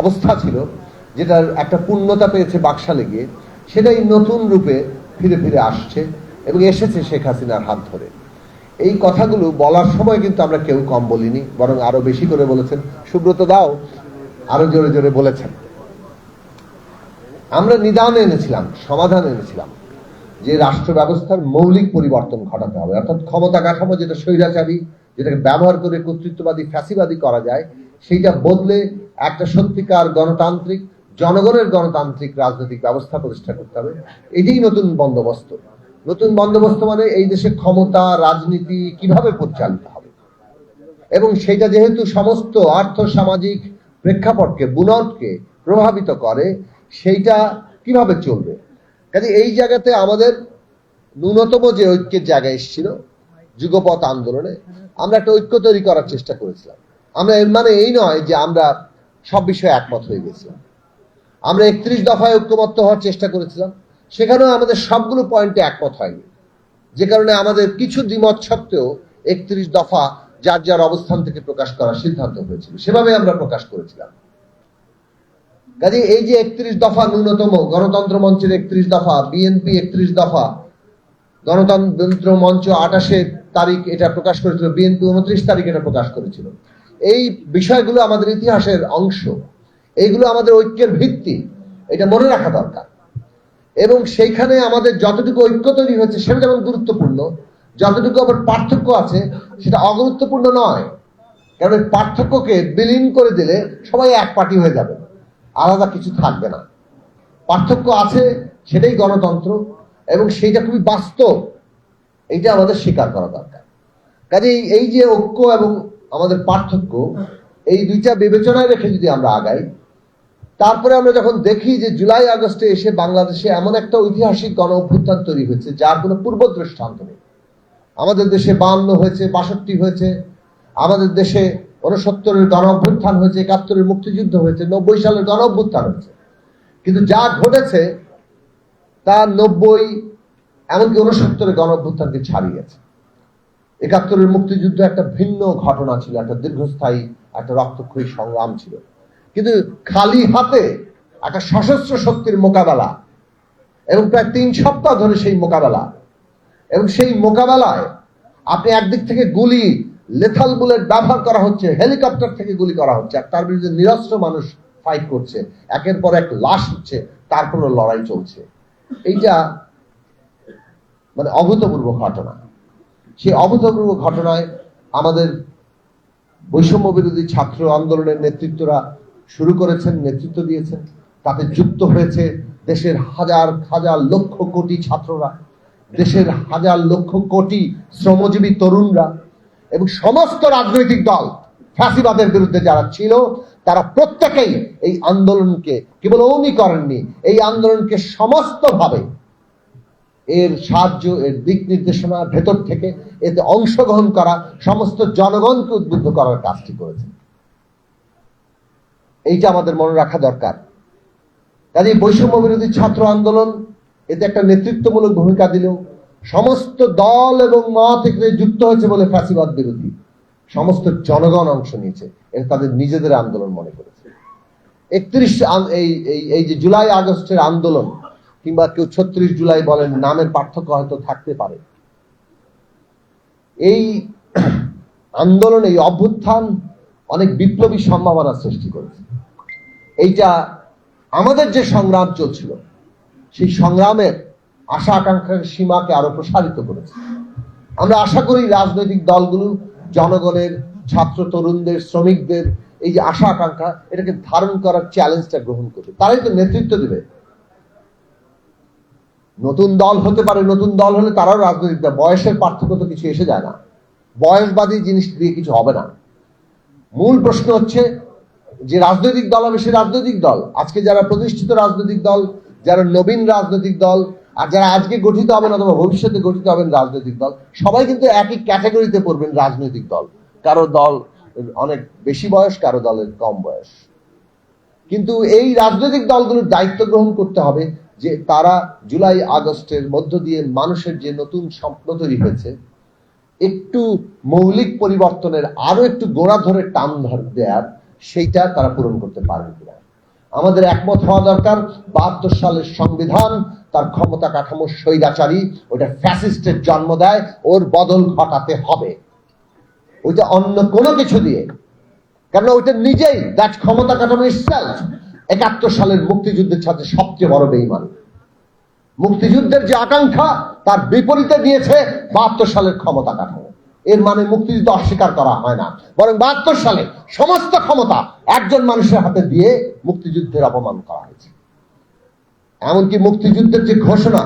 অবস্থা ছিল যেটার একটা পূর্ণতা পেয়েছে বাকশালে গিয়ে, সেটাই নতুন রূপে ফিরে ফিরে আসছে এবং এসেছে শেখ হাসিনার হাত ধরে। এই কথাগুলো বলার সময় কিন্তু আমরা কেউ কম বলিনি, বরং আরও বেশি করে বলেছেন। সুব্রত দাও আরও জোরে জোরে বলেছেন। আমরা নিদান এনেছিলাম, সমাধান এনেছিলাম যে রাষ্ট্র ব্যবস্থার মৌলিক পরিবর্তন ঘটাতে হবে। অর্থাৎ ক্ষমতা কাঠামো যেটা স্বৈরাচারী, যেটাকে ব্যবহার করে কর্তৃত্ববাদী, ফ্যাসিবাদী করা যায়, সেইটা বদলে একটা সত্যিকার গণতান্ত্রিক, জনগণের গণতান্ত্রিক রাজনৈতিক ব্যবস্থা প্রতিষ্ঠা করতে হবে। এটাই নতুন বন্দোবস্ত। নতুন বন্দোবস্ত মানে এই দেশে ক্ষমতা, রাজনীতি কীভাবে পরিচালিত হবে? এবং সেটা যেহেতু সমস্ত আর্থ সামাজিক প্রেক্ষাপটকে, বুনটকে প্রভাবিত করে, সেইটা কীভাবে চলবে? কাজে এই জায়গাতে আমাদের ন্যূনতম যে ঐক্যের জায়গা এসেছিল যুগপথ আন্দোলনে, আমরা একটা ঐক্য তৈরি করার চেষ্টা করেছিলাম। আমরা মানে এই নয় যে আমরা সব বিষয়ে একমত হয়ে গেছিলাম। আমরা একত্রিশ দফায় ঐক্যমত্য হওয়ার চেষ্টা করেছিলাম। সেখানেও আমাদের সবগুলো পয়েন্টে একমত হয়নি। যে কারণে আমাদের কিছু দ্বিমত সত্ত্বেও একত্রিশ দফা যার যার অবস্থান থেকে প্রকাশ করার সিদ্ধান্ত হয়েছিল। সেভাবে আমরা প্রকাশ করেছিলাম। কাজে এই যে একত্রিশ দফা ন্যূনতম গণতন্ত্র মঞ্চের একত্রিশ দফা, বিএনপি একত্রিশ দফা, গণতন্ত্র মঞ্চ আঠাশে তারিখ এটা প্রকাশ করেছিল, বিএনপি উনত্রিশ তারিখ এটা প্রকাশ করেছিল। এই বিষয়গুলো আমাদের ইতিহাসের অংশ। এইগুলো আমাদের ঐক্যের ভিত্তি। এটা মনে রাখা দরকার। এবং সেইখানে আমাদের যতটুকু ঐক্য তৈরি হয়েছে সেটা যেমন গুরুত্বপূর্ণ, যতটুকু আবার পার্থক্য আছে সেটা অগুরুত্বপূর্ণ নয়। কারণ পার্থক্যকে বিলীন করে দিলে সবাই এক পার্টি হয়ে যাবে। আলাদা কিছু থাকবে না। পার্থক্য আছে, সেটাই গণতন্ত্র এবং সেইটা খুবই বাস্তব। এইটা আমাদের স্বীকার করা দরকার। কাজেই এই যে ঐক্য এবং আমাদের পার্থক্য, এই দুইটা বিবেচনায় রেখে যদি আমরা আগাই, তারপরে আমরা যখন দেখি যে জুলাই আগস্টে এসে বাংলাদেশে এমন একটা ঐতিহাসিক গণ অভ্যুত্থান তৈরি হয়েছে, যার কোনো পূর্ব দৃষ্টান্ত নেই। আমাদের দেশে বান্ন হয়েছে, বাষট্টি হয়েছে, আমাদের দেশে উনসত্তরের গণ অভ্যুত্থান হয়েছে, একাত্তরের মুক্তিযুদ্ধ হয়েছে, নব্বই সালের গণ অভ্যুত্থান হয়েছে। কিন্তু যা ঘটেছে, তা নব্বই, এমনকি উনসত্তরের গণ অভ্যুত্থানকে ছাড়িয়েছে। একাত্তরের মুক্তিযুদ্ধ একটা ভিন্ন ঘটনা ছিল, একটা দীর্ঘস্থায়ী, একটা রক্তক্ষয়ী সংগ্রাম ছিল। কিন্তু খালি হাতে একটা সশস্ত্র শক্তির মোকাবেলা এবং প্রায় তিন সপ্তাহ ধরে সেই মোকাবেলা। এবং সেই মোকাবেলায় আপনি একদিক থেকে গুলি লেথাল বুলেট ব্যবহার করা হচ্ছে, হেলিকপ্টার থেকে গুলি করা হচ্ছে, আর তার বিরুদ্ধে নিরস্ত্র মানুষ ফাইট করছে, একের পর এক লাশ হচ্ছে তারপরও লড়াই চলছে। এইটা মানে অভূতপূর্ব ঘটনা। সেই অভূতপূর্ব ঘটনায় আমাদের বৈষম্য বিরোধী ছাত্র আন্দোলনের নেতৃত্বরা শুরু করেছেন, নেতৃত্ব দিয়েছেন। তাতে যুক্ত হয়েছে দেশের হাজার হাজার লক্ষ কোটি ছাত্ররা, দেশের হাজার লক্ষ কোটি শ্রমজীবী তরুণরা এবং সমস্ত রাজনৈতিক দল ফ্যাসিবাদের বিরুদ্ধে যারা ছিল, তারা প্রত্যেকেই এই আন্দোলনকে কেবল উনি করেননি এই আন্দোলনকে সমস্তভাবে এর সাহায্য, এর দিক নির্দেশনা, ভেতর থেকে এতে অংশগ্রহণ করা, সমস্ত জনগণকে উদ্বুদ্ধ করার কাজটি করেছে এইটা আমাদের মনে রাখা দরকার। কাজে বৈষম্য বিরোধী ছাত্র আন্দোলন এতে একটা নেতৃত্বমূলক ভূমিকা দিল সমস্ত দল এবং মত এখানে যুক্ত হয়েছে বলে ফ্যাসিবাদ বিরোধী সমস্ত জনগণ অংশ নিয়েছে। এটা তাদের নিজেদের আন্দোলন মনে করেছে। একত্রিশ এই- এই যে জুলাই আগস্টের আন্দোলন কিংবা কেউ ছত্রিশ জুলাই বলেন, নামের পার্থক্য হয়তো থাকতে পারে। এই আন্দোলন এই অভ্যুত্থান অনেক বিপ্লবী সম্ভাবনা সৃষ্টি করেছে। এইটা আমাদের যে সংগ্রাম চলছিল, সেই সংগ্রামের আশা আকাঙ্ক্ষার সীমাকে আরও প্রসারিত করেছে। আমরা আশা করি রাজনৈতিক দলগুলো, জনগণের, ছাত্র তরুণদের, শ্রমিকদের, এই যে আশা আকাঙ্ক্ষা, এটাকে ধারণ করার চ্যালেঞ্জটা গ্রহণ করবে। তারাই তো নেতৃত্ব দেবে। নতুন দল হতে পারে, নতুন দল হলে তারাও রাজনৈতিক দল। বয়সের পার্থক্য তো কিছু এসে যায় না। বয়সবাদী জিনিস দিয়ে কিছু হবে না। মূল প্রশ্ন হচ্ছে, যে রাজনৈতিক দল হবে সে রাজনৈতিক দল। আজকে যারা প্রতিষ্ঠিত রাজনৈতিক দল, যারা নবীন রাজনৈতিক দল, আর যারা আজকে গঠিত হবেন অথবা ভবিষ্যতে গঠিত হবেন রাজনৈতিক দল, সবাই কিন্তু একই ক্যাটাগরিতে পড়বেন রাজনৈতিক দল। কারও দল অনেক বেশি বয়স, কারও দলের কম বয়স। কিন্তু এই রাজনৈতিক দলগুলোর দায়িত্ব গ্রহণ করতে হবে। যে তারা জুলাই আগস্টের মধ্য দিয়ে মানুষের যে নতুন স্বপ্ন তৈরি হয়েছে, একটু মৌলিক পরিবর্তনের আরও একটু গোড়া ধরে টান দেয়ার সেইটা তারা পূরণ করতে পারেন কিনা। আমাদের একমত হওয়া দরকার, বাহাত্তর সালের সংবিধান, তার ক্ষমতা কাঠামো স্বৈরাচারী ওটা ফ্যাসিস্টের জন্ম দেয়, ওর বদল ঘটাতে হবে। ওইটা অন্য কোনো কিছু দিয়ে। কারণ ওইটা নিজেই দ্যাট ক্ষমতা কাঠামো ইটসেলফ একাত্তর সালের মুক্তিযুদ্ধের সাথে সবচেয়ে বড় বেইমান। মুক্তিযুদ্ধের যে আকাঙ্ক্ষা, তার বিপরীতে দিয়েছে বাহাত্তর সালের ক্ষমতা কাঠামো। এর মানে মুক্তিযুদ্ধ অস্বীকার করা হয় না। বরং বাহাত্তর সালে সমস্ত ক্ষমতা একজন মানুষের হাতে দিয়ে মুক্তিযুদ্ধের অপমান করা হয়েছে। এমনকি মুক্তিযুদ্ধের যে ঘোষণা,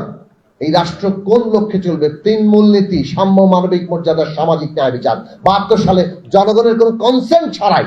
এই রাষ্ট্র কোন লক্ষ্যে চলবে? তিন মূলনীতি, সাম্য, মানবিক মর্যাদা, সামাজিক ন্যায় বিচার। বাহাত্তর সালে জনগণের কোনো কনসেন্ট ছাড়াই